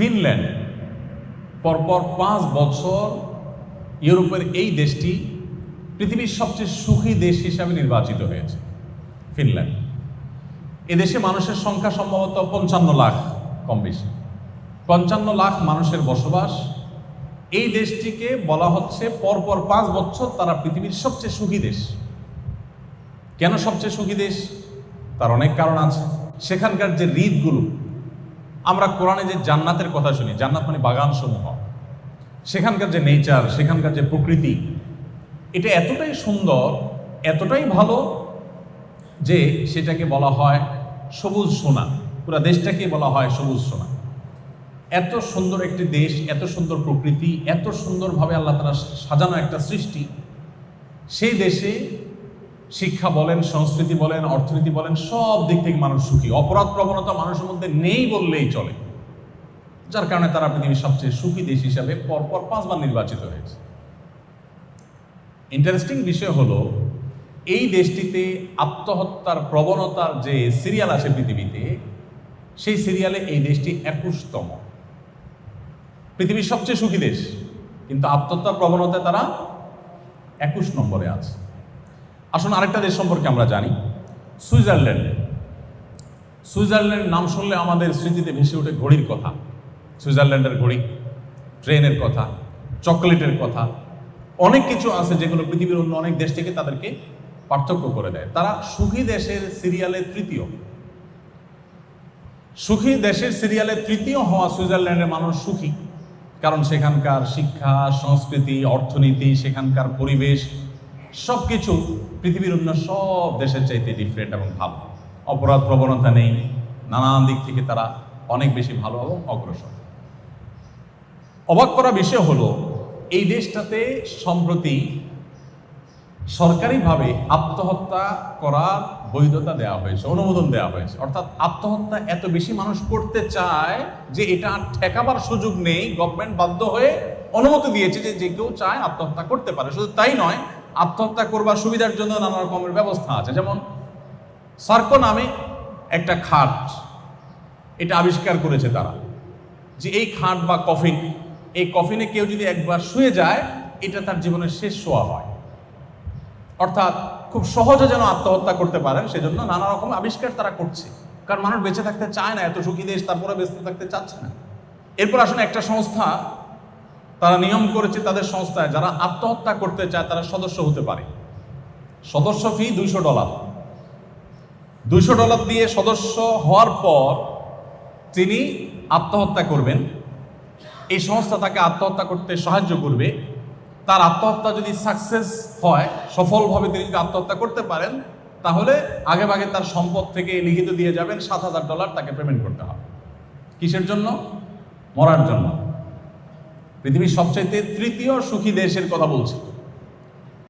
Finland. পরপর পাঁচ বছর ইউরোপের এই দেশটি পৃথিবীর সবচেয়ে সুখী দেশ হিসাবে নির্বাচিত হয়েছে, ফিনল্যান্ড। এদেশে মানুষের সংখ্যা সম্ভবত পঞ্চান্ন লাখ কম বেশি পঞ্চান্ন লাখ মানুষের বসবাস। এই দেশটিকে বলা হচ্ছে পরপর পাঁচ বছর তারা পৃথিবীর সবচেয়ে সুখী দেশ। কেন সবচেয়ে সুখী দেশ? তার অনেক কারণ আছে। সেখানকার যে হৃদগুলো আমরা কোরআনে যে জান্নাতের কথা শুনি, জান্নাত মানে বাগান সমূহ সেখানকার যে নেচার সেখানকার যে প্রকৃতি, এটা এতটাই সুন্দর, এতটাই ভালো যে সেটাকে বলা হয় সবুজ সোনা। পুরো দেশটাকে বলা হয় সবুজ সোনা। এত সুন্দর একটি দেশ, এত সুন্দর প্রকৃতি, এত সুন্দরভাবে আল্লাহ তালা সাজানো একটা সৃষ্টি। সেই দেশে শিক্ষা বলেন, সংস্কৃতি বলেন, অর্থনীতি বলেন, সব দিক থেকে মানুষ সুখী। অপরাধ প্রবণতা মানুষের মধ্যে নেই বললেই চলে। যার কারণে তারা পৃথিবীর সবচেয়ে সুখী দেশ হিসাবে পরপর পাঁচবার নির্বাচিত হয়েছে। ইন্টারেস্টিং বিষয় হলো, এই দেশটিতে আত্মহত্যার প্রবণতার যে সিরিয়াল আছে পৃথিবীতে, সেই সিরিয়ালে এই দেশটি একুশতম। পৃথিবীর সবচেয়ে সুখী দেশ। কিন্তু আত্মহত্যার প্রবণতায় তারা একুশ নম্বরে আছে। আসুন, আরেকটা দেশ সম্পর্কে আমরা জানি। সুইজারল্যান্ড। সুইজারল্যান্ড নাম শুনলে আমাদের স্মৃতিতে ভেসে ওঠে ঘড়ির কথা। সুইজারল্যান্ডের ঘড়ি, ট্রেনের কথা, চকলেটের কথা, অনেক কিছু আছে যেগুলো পৃথিবীর অন্য অনেক দেশ থেকে তাদেরকে পার্থক্য করে দেয়। তারা সুখী দেশের সিরিয়ালে তৃতীয়। সুখী দেশের সিরিয়ালে তৃতীয় হওয়া সুইজারল্যান্ডের মানুষ সুখী, কারণ সেখানকার শিক্ষা, সংস্কৃতি, অর্থনীতি, সেখানকার পরিবেশ সব কিছু পৃথিবীর অন্য সব দেশের চাইতে ডিফারেন্ট এবং ভালো। অপরাধ প্রবণতা নেই। নানান দিক থেকে তারা অনেক বেশি ভালো এবং অগ্রসর। অবাক করা বিষয় হলো, এই দেশটাতে সম্প্রতি সরকারিভাবে আত্মহত্যা করার বৈধতা দেওয়া হয়েছে, অনুমোদন দেওয়া হয়েছে। অর্থাৎ আত্মহত্যা এত বেশি মানুষ করতে চায় যে এটা ঠেকাবার সুযোগ নেই। গভর্নমেন্ট বাধ্য হয়ে অনুমতি দিয়েছে যে যে কেউ চায় আত্মহত্যা করতে পারে। শুধু তাই নয় আত্মহত্যা করবার সুবিধার জন্য নানা রকমের ব্যবস্থা আছে। যেমন সার্কো নামে একটা খাট, এটা আবিষ্কার করেছে তারা যে এই খাট বা কফিন, এই কফিনে কেউ যদি একবার শুয়ে যায়, এটা তার জীবনের শেষ শোয়া হয়। অর্থাৎ খুব সহজে যেন আত্মহত্যা করতে পারেন সেজন্য নানা রকম আবিষ্কার তারা করছে। কারণ মানুষ বেঁচে থাকতে চায় না, এত সুখী দেশ তারপরে বেঁচে থাকতে চাচ্ছে না। এরপর আসলে একটা সংস্থা তারা নিয়ম করেছে তাদের সংস্থায়, যারা আত্মহত্যা করতে চায় তারা সদস্য হতে পারে। সদস্য ফি দুইশো ডলার। দুইশো ডলার দিয়ে সদস্য হওয়ার পর তিনি আত্মহত্যা করবেন। এই সংস্থা তাকে আত্মহত্যা করতে সাহায্য করবে। তার আত্মহত্যা যদি সাকসেস হয়, সফলভাবে তিনি যদি আত্মহত্যা করতে পারেন, তাহলে আগে ভাগে তার সম্পদ থেকে লিখিত দিয়ে যাবেন, সাত হাজার ডলার তাকে পেমেন্ট করতে হবে। কিসের জন্য? মরার জন্য। পৃথিবীর সবচাইতে তৃতীয় সুখী দেশের কথা বলছি।